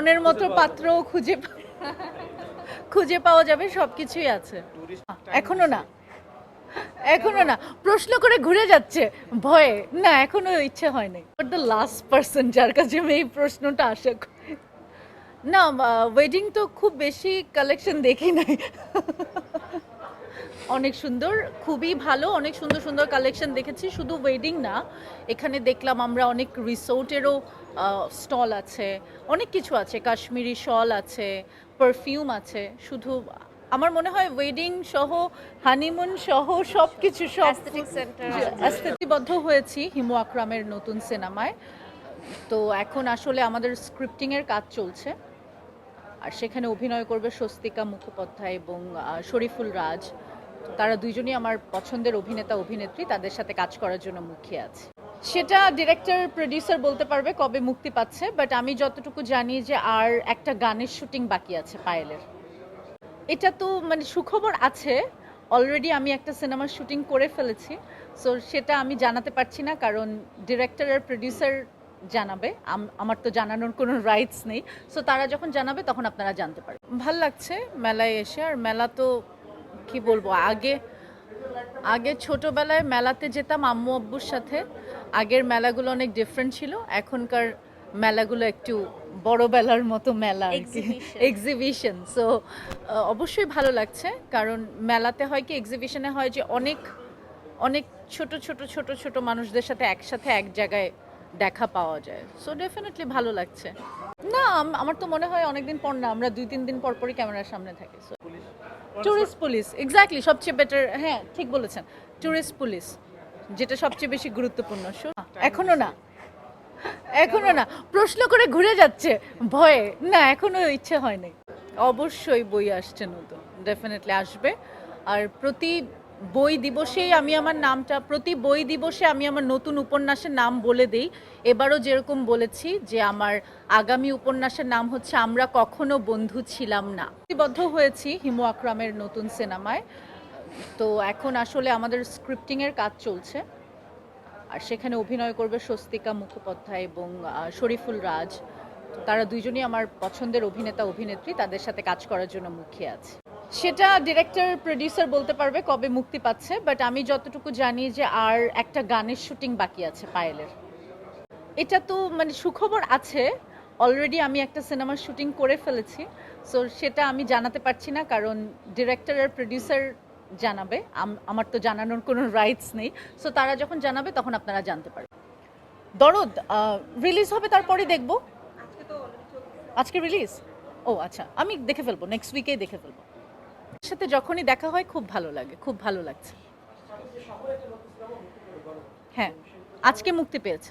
মনের মতো পাত্র খুঁজে খুঁজে পাওয়া যাবে সবকিছুই আছে। এখনও না। এখনও না। প্রশ্ন করে ঘুরে যাচ্ছে। ভয়ে। না এখনও ইচ্ছে হয় নাই বাট দ্য লাস্ট পার্সন যার কাছে আমি এই প্রশ্নটা আশা করি। না ওয়েডিং তো খুব বেশি কালেকশন দেখি নাই। অনেক সুন্দর খুবই ভালো অনেক সুন্দর সুন্দর কালেকশন দেখেছি। শুধু ওয়েডিং না এখানে দেখলাম আমরা অনেক রিসোর্টেরও স্টল আছে অনেক কিছু আছে। কাশ্মীরি শল আছে পারফিউম আছে শুধু আমার মনে হয় ওয়েডিং সহ হানিমুন সহ সব কিছু সব অ্যাস্থেটিবদ্ধ হয়েছি হিমু আকরামের নতুন সিনেমায় তো এখন আসলে আমাদের স্ক্রিপ্টিংয়ের কাজ চলছে। আর সেখানে অভিনয় করবে স্বস্তিকা মুখোপাধ্যায় এবং শরীফুল রাজ। তারা দুইজনই আমার পছন্দের অভিনেতা, অভিনেত্রী, তাদের সাথে কাজ করার জন্য মুখিয়ে আছে। সেটা ডিরেক্টর প্রডিউসার বলতে পারবে কবে মুক্তি পাচ্ছে বাট আমি যতটুকু জানি যে আর একটা গানের শুটিং বাকি আছে পায়েলের। এটা তো মানে সুখবর আছে অলরেডি আমি একটা সিনেমার শুটিং করে ফেলেছি সো সেটা আমি জানাতে পারছি না, কারণ ডিরেক্টর আর প্রডিউসার জানাবে, আম- আমার তো জানানোর কোনো রাইটস নেই সো তারা যখন জানাবে তখন আপনারা জানতে পারবেন। ভালো লাগছে মেলায় এসে, আর মেলা তো কি বলব আগে আগে ছোটবেলায় মেলাতে যেতাম আম্মু আব্বুর সাথে। আগের মেলাগুলো অনেক ডিফারেন্ট ছিল এখনকার মেলাগুলো একটু বড় বেলার মতো মেলা আর কি। এক্সিবিশন সো অবশ্যই ভালো লাগছে কারণ মেলাতে হয় কি এক্সিবিশনে হয় যে অনেক অনেক ছোট ছোট ছোট ছোট মানুষদের সাথে একসাথে এক জায়গায় দেখা পাওয়া যায়। সো ডেফিনেটলি ভালো লাগছে। না আমার তো মনে হয় অনেকদিন পর না আমরা দুই তিন দিন পর পরই ক্যামেরার সামনে থাকি। টুরিস্ট পুলিশ এক্স্যাক্টলি সবচেয়ে বেটার হ্যাঁ ঠিক বলেছেন। টুরিস্ট পুলিশ যেটা সবচেয়ে বেশি গুরুত্বপূর্ণ. এখনও না। এখনও না। প্রশ্ন করে ঘুরে যাচ্ছে। ভয়ে। না এখনও ইচ্ছে হয় নাই। অবশ্যই বই আসছে নতুন। ডেফিনেটলি আসবে। আর প্রতি বই দিবসেই আমি আমার নামটা, প্রতি বই দিবসে আমি আমার নতুন উপন্যাসের নাম বলে দেই। এবারও যেরকম বলেছি যে আমার আগামী উপন্যাসের নাম হচ্ছে আমরা কখনো বন্ধু ছিলাম না। বদ্ধ হয়েছি হিমু আকরামের নতুন সিনেমায়। তো এখন আসলে আমাদের স্ক্রিপ্টিংয়ের কাজ চলছে। আর সেখানে অভিনয় করবে স্বস্তিকা মুখোপাধ্যায় এবং শরীফুল রাজ। তারা দুইজনই আমার পছন্দের অভিনেতা, অভিনেত্রী। তাদের সাথে কাজ করার জন্য মুখিয়ে আছে। সেটা ডিরেক্টর প্রডিউসার বলতে পারবে কবে মুক্তি পাচ্ছে বাট আমি যতটুকু জানি যে আর একটা গানের শুটিং বাকি আছে পায়েলের। এটা তো মানে সুখবর আছে অলরেডি আমি একটা সিনেমার শুটিং করে ফেলেছি সো সেটা আমি জানাতে পারছি না কারণ ডিরেক্টর আর প্রডিউসার জানাবে আমার তো জানানোর কোনো রাইটস নেই সো তারা যখন জানাবে তখন আপনারা জানতে পারবেন। দরদ রিলিজ হবে তারপরে দেখব। আজকে রিলিজ ও আচ্ছা আমি দেখে ফেলব নেক্সট উইকেই দেখে ফেলব। সাথে যখনই দেখা হয় খুব ভালো লাগে খুব ভালো লাগছে। হ্যাঁ আজকে মুক্তি পেয়েছে।